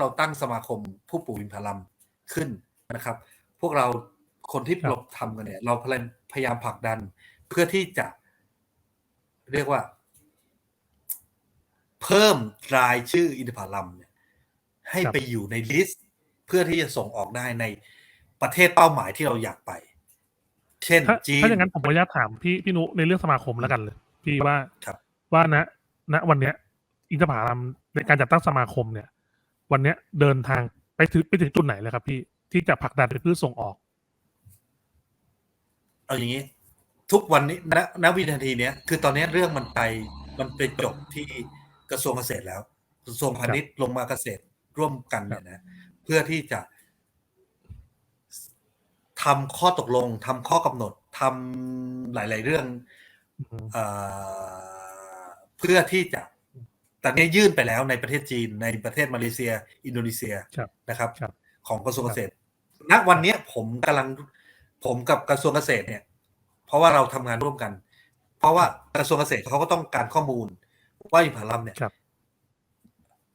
เราตั้งสมาคมผู้ปลูกอินทผลัมขึ้นนะครับ พวกเราคนที่ครับเราทำกันเนี่ย เราพยายามผลักดันเพื่อที่จะ เรียกว่า เพิ่มรายชื่ออินทผลัมเนี่ย ให้ครับไปอยู่ในลิสต์ เพื่อที่จะส่งออกได้ในประเทศเป้าหมายที่เราอยากไป เช่นถ้าจีนถ้าอย่างนั้นผมขออนุญาตถามพี่พี่นุในเรื่องสมาคมแล้วกันเลย พี่ว่าครับว่าณณวันเนี้ย อินทผลัมในการจัดตั้งสมาคมเนี่ย วันเนี้ยเดินทางไปถึงไปถึงจุดไหนเลยครับพี่ที่จะผลักดันเป็นพืชส่งออก เอาอย่างนี้ ทุกวันนี้ณณวินาทีเนี้ยคือตอนนี้เรื่องมันไปมันไปจบที่กระทรวงเกษตรแล้ว กระทรวงพาณิชย์ลงมาเกษตรร่วมกันเนี่ยนะเพื่อที่จะทำข้อตกลงทำข้อกำหนดทำหลาย ๆ เรื่องอืมเอ่อเพื่อที่จะ ตอนนี้ยื่นไปแล้วในประเทศจีนในประเทศมาเลเซีย อินโดนีเซียครับนะครับครับ ของกระทรวงเกษตร ณวันเนี้ยผมกำลังผมกับกระทรวงเกษตรเนี่ย เพราะว่าเราทำงานร่วมกัน เพราะว่ากระทรวงเกษตรเขาก็ต้องการข้อมูล ว่าอินทผลัมเนี่ยครับ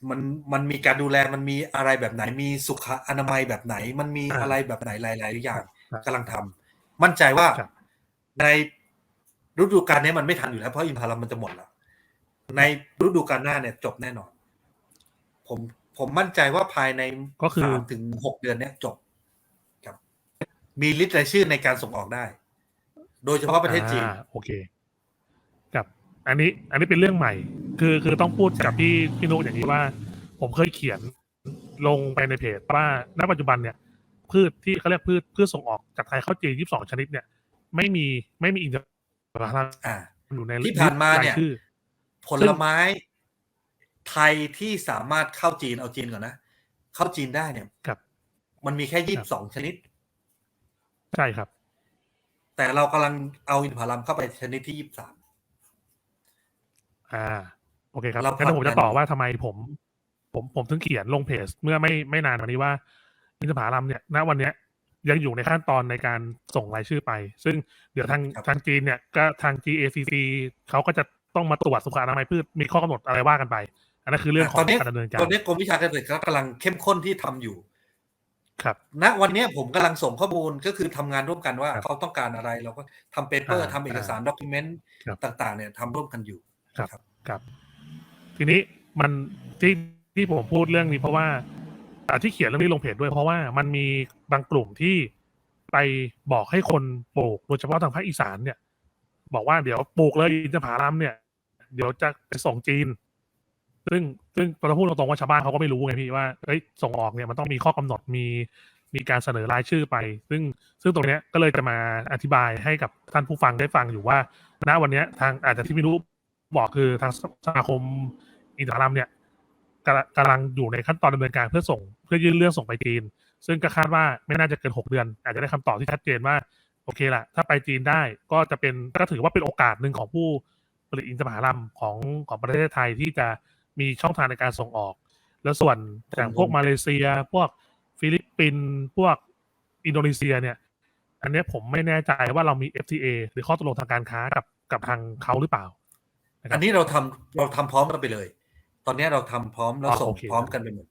มันมันมีการดูแลมันมีอะไรแบบไหน มีสุขอนามัยแบบไหน มันมีอ่าอะไรแบบไหนหลาย ๆ อย่างครับกำลังทำมั่นใจว่าครับในฤดูกาลนี้มันไม่ทันอยู่แล้วเพราะอินทผลัมมันจะหมดแล้ว ในฤดูกาลหน้าเนี่ยจบแน่นอน ผมผมมั่นใจว่าภายในก็คือสามถึงหกเดือนเนี้ยจบครับ มีลิสต์รายชื่อในการส่งออกได้ โดยเฉพาะประเทศจีนอ่าโอเคครับ อันนี้ อันนี้เป็นเรื่องใหม่ คือคือต้องพูดกับพี่พี่นุอย่างนี้ว่า ผมเคยเขียนลงไปในเพจว่าณปัจจุบันเนี่ย พืชที่เขาเรียกพืชพืชส่งออกจากไทยเข้าจีน22ชนิดเนี่ย ไม่มีไม่มีอินทผลัมอ่าอยู่ในที่ผ่านมาเนี่ยรชื่อ ผลไม้ไทยที่สามารถเข้าจีนเอาจีนก่อนนะ เข้าจีนได้เนี่ยครับ มันมีแค่ยี่สิบสองชนิด ใช่ครับ แต่เรากำลังเอาอินทผลัมเข้าไปชนิดที่ยี่สิบสามอ่า โอเคครับเรางั้นเดี๋ยวผมผลัจะกดันต่อว่าทำไมผม ผมผมถึงเขียนลงเพจเมื่อไม่ไม่นานมานี้ว่า อินทผลัมเนี่ยณวันเนี้ยยังอยู่ในขั้นตอนในการส่งรายชื่อไป ซึ่งเดี๋ยวทางครับทางจีนเนี่ย ก็ทาง GACC เขาก็จะ ต้องมาตรวจสุขอนามัยพืชมีข้อกำหนดอะไรว่ากันไป อันนั้นคือเรื่องขอตองนนี้การดำเนินการตอนนี้กรมวิชาการเกษตรก็กำลังเข้มข้นที่ทำอยู่ ครับ ณวันเนี้ยผมกำลังส่งข้อมูลก็คือทำงานร่วมกันว่าครับเขาต้องการอะไรเราก็ทำเปเปอร์อ่าทำเอกสารด็อกิเมนต์ครับต่าง ๆ เนี่ยทำร่วมกันอยู่ครับครับครับ ทีนี้มันที่ที่ผมพูดเรื่องนี้เพราะว่าอ่าที่เขียนเรื่องนี้ลงเพจด้วย เพราะว่ามันมีบางกลุ่มที่ไปบอกให้คนปลูกโดยเฉพาะทางภาคอีสานเนี่ย บอกว่าเดี๋ยวปลูกเลยอินทผลัมเนี่ย เดี๋ยวจะไปส่งจีน ซึ่งซึ่งเราพูดตรงๆว่าชาวบ้านเขาก็ไม่รู้ไงพี่ว่าเอ้ยส่งออกเนี่ยมันต้องมีข้อกำหนดมีมีการเสนอรายชื่อไป ซึ่งซึ่งตรงนี้ก็เลยจะมาอธิบายให้กับท่านผู้ฟังได้ฟังอยู่ว่าณวันนี้ทางอาจจะที่ไม่รู้บอกคือทางสมาคมอินทผลัมเนี่ยกำลังอยู่ในขั้นตอนดำเนินการเพื่อส่ง เพื่อยื่นเรื่องส่งไปจีน ซึ่งก็คาดว่าไม่น่าจะเกินหกเดือน อาจจะได้คำตอบที่ชัดเจนว่า โอเคละถ้าไปจีนได้ก็จะเป็นก็ถือว่าเป็นโอกาสหนึ่งของผู้ผลิตอินทผลัมของของประเทศไทยที่จะมีช่องทางในการส่งออก แล้วส่วนอย่างพวกมาเลเซีย พวกฟิลิปปินส์พวกอินโดนีเซียเนี่ย อันเนี้ยผมไม่แน่ใจว่าเรามี FTA หรือข้อตกลงทางการค้ากับกับทางเขาหรือเปล่าะครับอันนี้เราทำเราทำพร้อมกันไปเลย ตอนนี้เราทำพร้อมแล้วอ๋อส่งโอเคพร้อมกันไปหมด